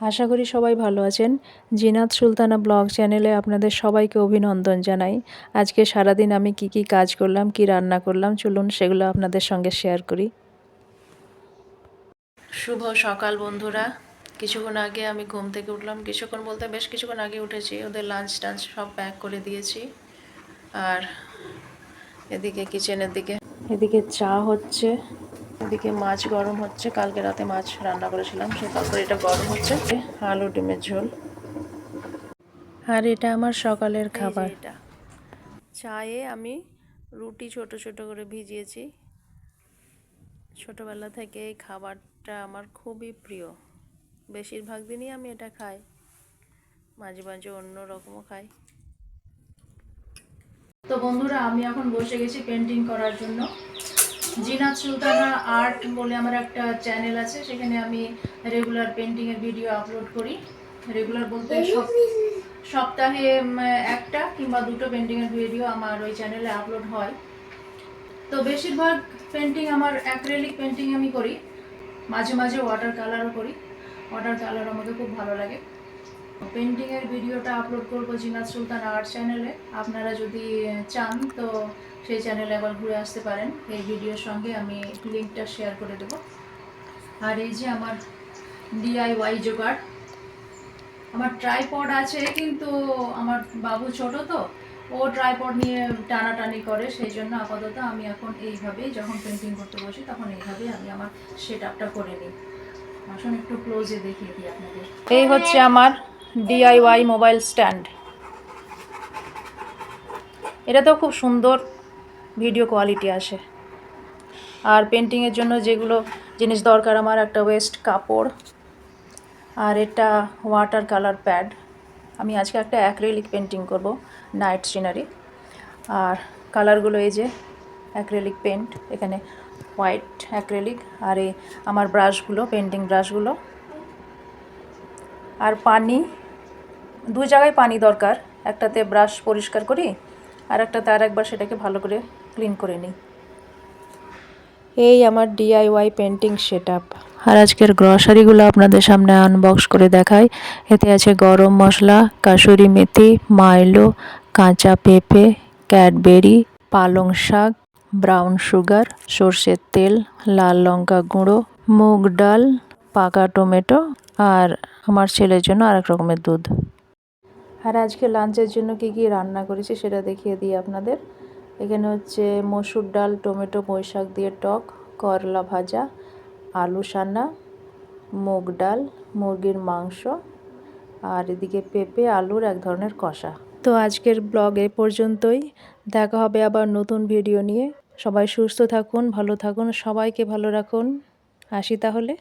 আশা করি সবাই ভালো আছেন। জিনাত সুলতানা ব্লগ চ্যানেলে আপনাদের সবাইকে অভিনন্দন জানাই। আজকে সারাদিন আমি কি কি কাজ করলাম কি রান্না করলাম চলুন সেগুলো আপনাদের সঙ্গে শেয়ার করি। শুভ সকাল বন্ধুরা। কিছুক্ষণ আগে আমি ঘুম থেকে উঠলাম। কিছুক্ষণ বলতে বেশ কিছুক্ষণ আগে উঠেছি। ওদের লাঞ্চ টাঞ্চ সব প্যাক করে দিয়েছি। আর এদিকে কিচেনের দিকে। এদিকে চা হচ্ছে। এদিকে মাছ গরম হচ্ছে কালকে রাতে মাছ রান্না করেছিলাম সে তরকারিটা গরম হচ্ছে। আলু ডিমের ঝোল। আর এটা আমার সকালের খাবার। এটা। চায়ে আমি রুটি ছোট ছোট করে ভিজিয়েছি। ছোটবেলা থেকে এই খাবারটা আমার খুবই প্রিয়। বেশিরভাগ দিনই আমি এটা খাই। মাঝে মাঝে অন্য রকমও খাই। তো বন্ধুরা আমি এখন বসে গেছি পেন্টিং করার জন্য। জিনাত সুলতানা আর্ট বলে আমার একটা চ্যানেল আছে, সেখানে আমি রেগুলার পেন্টিংয়ের ভিডিও আপলোড করি। রেগুলার বলতে সপ্তাহে একটা কিংবা দুটো পেন্টিংয়ের ভিডিও আমার ওই চ্যানেলে আপলোড হয়। তো বেশিরভাগ পেন্টিং আমার অ্যাক্রেলিক পেন্টিং আমি করি, মাঝে মাঝে ওয়াটার কালারও করি। ওয়াটার কালার আমাকে খুব ভালো লাগে। পেন্টিংয়ের ভিডিওটা আপলোড করব জিনাত সুলতান আর্ট চ্যানেলে আপনারা যদি চান তো সেই চ্যানেলে একবার ঘুরে আসতে পারেন। এই ভিডিওর সঙ্গে আমি লিঙ্কটা শেয়ার করে দেব। আর এই যে আমার ডিআইওয়াই জোগাড়, আমার ট্রাইপড আছে কিন্তু আমার বাবু ছোট তো, ও ট্রাইপড নিয়ে টানাটানি করে, সেই জন্য আপাতত আমি এখন এইভাবেই, যখন পেন্টিং করতে বসি, তখন এইভাবেই আমি আমার সেট আপটা করে নিই। আসুন একটু ক্লোজে দেখিয়ে দিই আপনাদের। এই হচ্ছে আমার ডিআইওয়াই মোবাইল স্ট্যান্ড এটা তো খুব সুন্দর ভিডিও কোয়ালিটি আসে। আর পেন্টিংয়ের জন্য যেগুলো জিনিস দরকার আমার, একটা ওয়েস্ট কাপড় আর এটা ওয়াটার কালার প্যাড আমি আজকে একটা অ্যাক্রেলিক পেন্টিং করব নাইট সিনারি আর কালারগুলো এই যে অ্যাক্রেলিক পেন্ট এখানে হোয়াইট অ্যাক্রেলিক আর এই আমার ব্রাশগুলো পেন্টিং ব্রাশগুলো আর পানি দু জায়গায় পানি দরকার, একটাতে ব্রাশ পরিষ্কার করি আর একটাতে আর একবার সেটাকে ভালো করে ক্লিন করে নিই। এই আমার ডিআইওয়াই পেন্টিং সেট আর আজকের গ্রসারিগুলো আপনাদের সামনে আনবক্স করে দেখাই। এতে আছে গরম মশলা কাসুরি মেথি মাইলো কাঁচা পেঁপে ক্যাডবেরি পালং শাক ব্রাউন সুগার সর্ষের তেল লাল লঙ্কা গুঁড়ো মুগ ডাল পাকা টমেটো আর আমার ছেলের জন্য আরেক রকমের দুধ। আর আজকে লাঞ্চের জন্য কি কি রান্না করেছি সেটা দেখিয়ে দিই আপনাদের। এখানে হচ্ছে মসুর ডাল, টমেটো শাক দিয়ে টক, করলা ভাজা, আলু সানা, মুগ ডাল, মুরগির মাংস আর এদিকে পেঁপে, আলুর এক ধরনের কষা। তো আজকের ব্লগ এ পর্যন্তই। দেখা হবে আবার নতুন ভিডিও নিয়ে। সবাই সুস্থ থাকুন, ভালো থাকুন, সবাইকে ভালো রাখুন। আসি তাহলে।